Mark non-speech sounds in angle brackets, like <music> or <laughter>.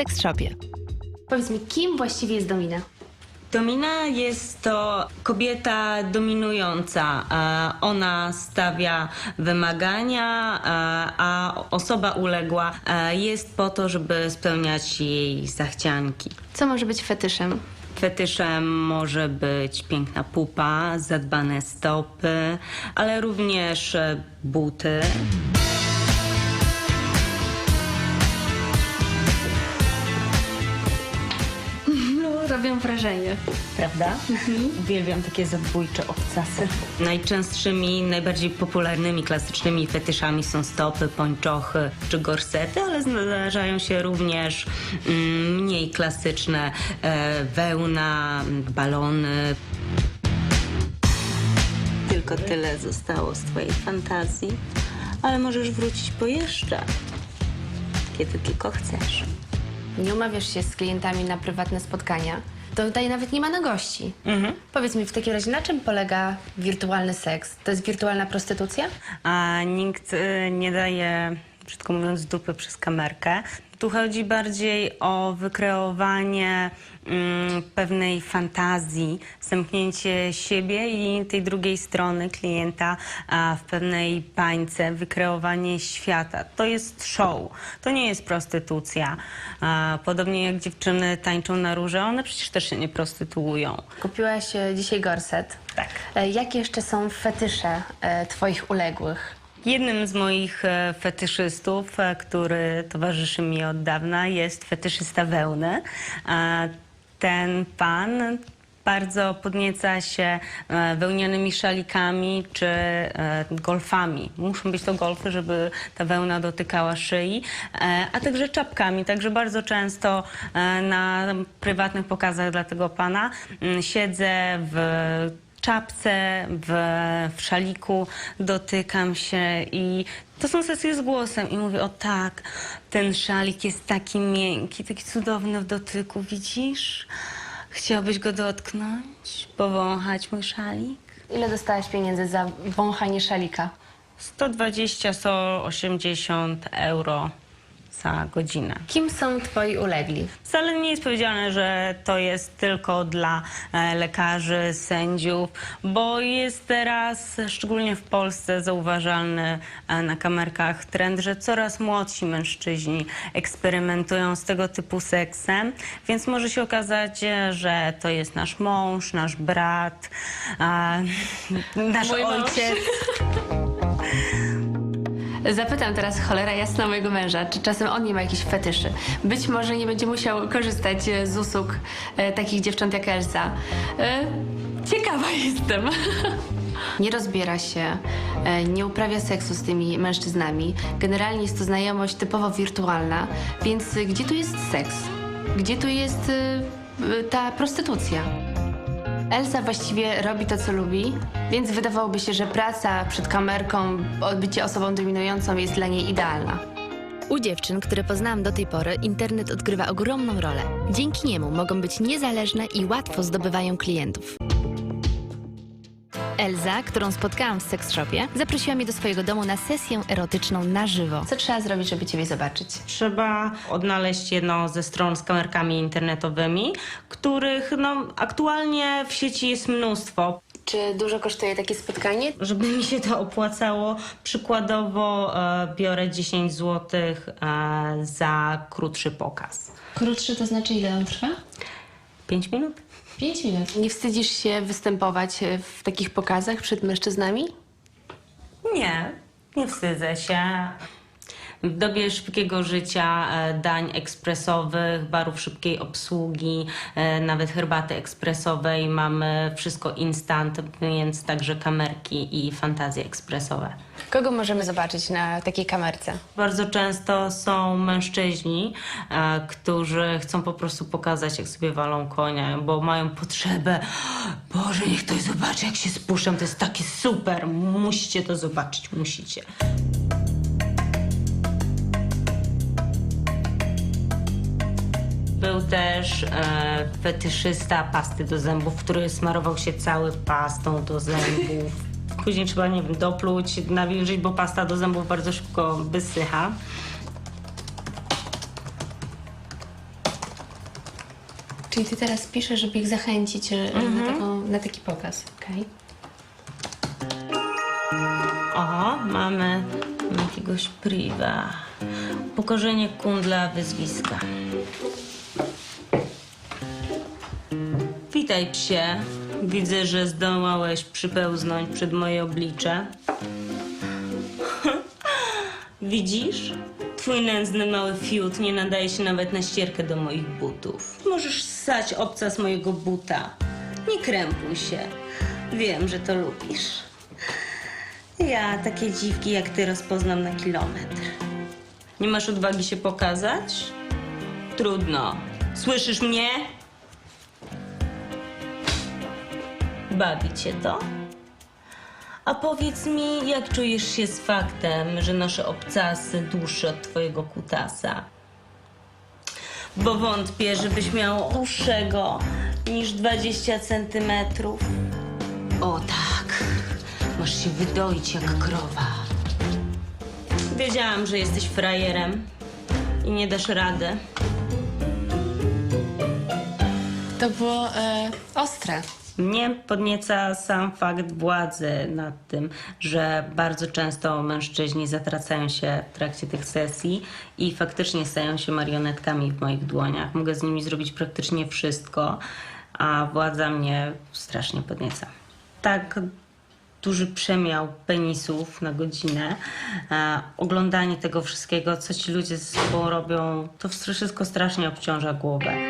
Sex Shopie. Powiedz mi, kim właściwie jest Domina? Domina jest to kobieta dominująca. E, Ona stawia wymagania, e, a osoba uległa e, jest po to, żeby spełniać jej zachcianki. Co może być fetyszem? Fetyszem może być piękna pupa, zadbane stopy, ale również buty. Wrażenie. Prawda? Uwielbiam takie zabójcze obcasy. Najczęstszymi, najbardziej popularnymi, klasycznymi fetyszami są stopy, pończochy czy gorsety, ale zdarzają się również mm, mniej klasyczne e, wełna, balony. Tylko tyle zostało z twojej fantazji, ale możesz wrócić po jeszcze, kiedy tylko chcesz. Nie umawiasz się z klientami na prywatne spotkania. To tutaj nawet nie ma na gości. Powiedz mi w takim razie, na czym polega wirtualny seks? To jest wirtualna prostytucja? a nikt y, nie daje, brzydko mówiąc, dupy przez kamerkę. Tu chodzi bardziej o wykreowanie mm, pewnej fantazji, zamknięcie siebie i tej drugiej strony klienta a, w pewnej bańce, wykreowanie świata. To jest show, to nie jest prostytucja. A, podobnie jak dziewczyny tańczą na róże, one przecież też się nie prostytuują. Kupiłaś e, dzisiaj gorset. Tak. E, Jakie jeszcze są fetysze e, twoich uległych? Jednym z moich e, fetyszystów, e, który towarzyszy mi od dawna, jest fetyszysta wełny. Ten pan bardzo podnieca się e, wełnianymi szalikami czy golfami. Muszą być to golfy, żeby ta wełna dotykała szyi, a także czapkami. Także bardzo często na prywatnych pokazach dla tego pana mm, siedzę w czapce, w, w szaliku, dotykam się i to są sesje z głosem i mówię, o tak, ten szalik jest taki miękki, taki cudowny w dotyku, widzisz? Chciałbyś go dotknąć, powąchać mój szalik? Ile dostałaś pieniędzy za wąchanie szalika? 120-180 euro za godzinę. Kim są twoi ulegli? Wcale nie jest powiedziane, że to jest tylko dla e, lekarzy, sędziów, bo jest teraz, szczególnie w Polsce, zauważalny e, na kamerkach trend, że coraz młodsi mężczyźni eksperymentują z tego typu seksem, więc może się okazać, e, że to jest nasz mąż, nasz brat, <laughs> nasz Mój mąż. <laughs> Zapytam teraz cholera jasna mojego męża, czy czasem on nie ma jakichś fetyszy. Być może nie będzie musiał korzystać e, z usług e, takich dziewcząt jak Elsa. E, ciekawa <laughs> jestem. Nie rozbiera się, e, nie uprawia seksu z tymi mężczyznami. Generalnie jest to znajomość typowo wirtualna, więc gdzie tu jest seks? Gdzie tu jest e, ta prostytucja? Elsa właściwie robi to, co lubi, więc wydawałoby się, że praca przed kamerką, bycie osobą dominującą jest dla niej idealna. U dziewczyn, które poznałam do tej pory, internet odgrywa ogromną rolę. Dzięki niemu mogą być niezależne i łatwo zdobywają klientów. Elza, którą spotkałam w seks shopie, zaprosiła mnie do swojego domu na sesję erotyczną na żywo. Co trzeba zrobić, żeby ciebie zobaczyć? Trzeba odnaleźć jedną ze stron z kamerkami internetowymi, których no, aktualnie w sieci jest mnóstwo. Czy dużo kosztuje takie spotkanie? Żeby mi się to opłacało, przykładowo e, biorę 10 zł e, za krótszy pokaz. Krótszy to znaczy ile on trwa? 5 minut? 5 minut. Nie wstydzisz się występować e, w takich pokazach przed mężczyznami? Nie, nie wstydzę się. W dobie szybkiego życia, e, dań ekspresowych, barów szybkiej obsługi, e, nawet herbaty ekspresowej mamy wszystko instant, więc także kamerki i fantazje ekspresowe. Kogo możemy zobaczyć na takiej kamerce? Bardzo często są mężczyźni, e, którzy chcą po prostu pokazać, jak sobie walą konia, bo mają potrzebę. Boże, niech ktoś zobaczy, jak się spuszczam. To jest takie super. Musicie to zobaczyć, musicie. Był też e, fetyszysta pasty do zębów, który smarował się cały pastą do zębów. <laughs> Później trzeba, nie wiem, dopluć, nawilżyć, bo pasta do zębów bardzo szybko wysycha. Czyli ty teraz piszesz, żeby ich zachęcić e, na, taką, na taki pokaz, okej? O, mamy jakiegoś priwa. Upokorzenie kundla wyzwiska. Witaj, psie. Widzę, że zdołałeś przypełznąć przed moje oblicze. <laughs> Widzisz? Twój nędzny mały fiut nie nadaje się nawet na ścierkę do moich butów. Możesz ssać obca z mojego buta. Nie krępuj się. Wiem, że to lubisz. Ja takie dziwki jak ty rozpoznam na kilometr. Nie masz odwagi się pokazać? Trudno. Słyszysz mnie? Bawi cię to? A powiedz mi, jak czujesz się z faktem, że nasze obcasy dłuższe od twojego kutasa? Bo wątpię, żebyś miał dłuższego niż 20 centymetrów. O tak, masz się wydoić jak krowa. Wiedziałam, że jesteś frajerem i nie dasz rady. To było e, ostre. Mnie podnieca sam fakt władzy nad tym, że bardzo często mężczyźni zatracają się w trakcie tych sesji i faktycznie stają się marionetkami w moich dłoniach. Mogę z nimi zrobić praktycznie wszystko, a władza mnie strasznie podnieca. Tak duży przemiał penisów na godzinę, e, oglądanie tego wszystkiego, co ci ludzie ze sobą robią, to wszystko strasznie obciąża głowę.